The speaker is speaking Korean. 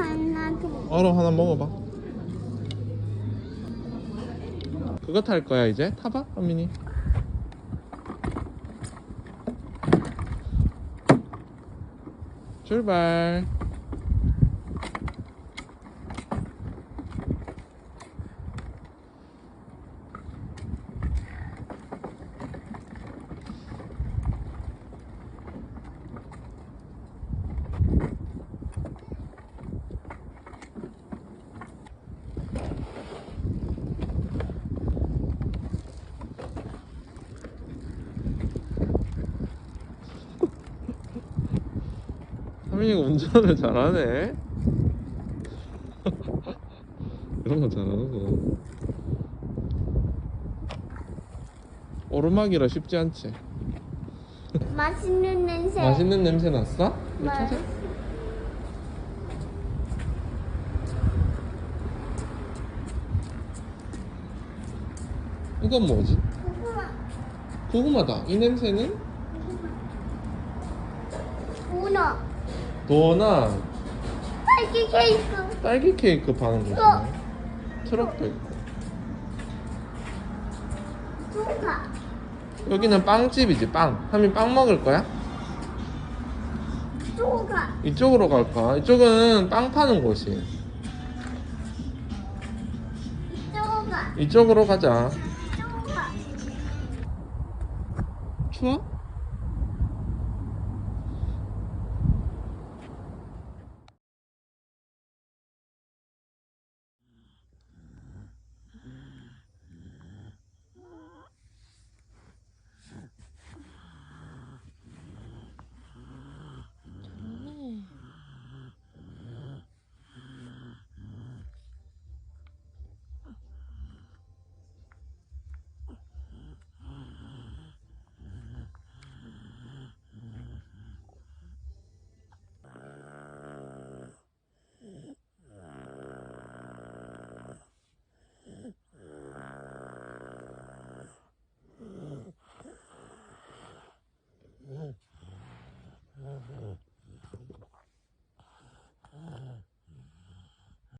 하나 더. 얼어 하나 먹어봐. 그거 탈 거야 이제? 타봐, 현민이. 출발. 현민이가 운전을 잘하네. 이런 거 잘하는 거. 오르막이라 쉽지 않지. 맛있는 냄새. 맛있는 냄새 났어? 이거 맛- 찾아. 이건 뭐지? 고구마. 고구마다. 이 냄새는 문어. 도넛, 딸기 케이크. 딸기 케이크 파는 곳이네. 트럭도 있고. 조카. 여기는 빵집이지, 빵. 하민 빵 먹을 거야? 조카. 이쪽으로 갈까? 이쪽은 빵 파는 곳이에요. 이쪽으로 가자. 조카. 추워?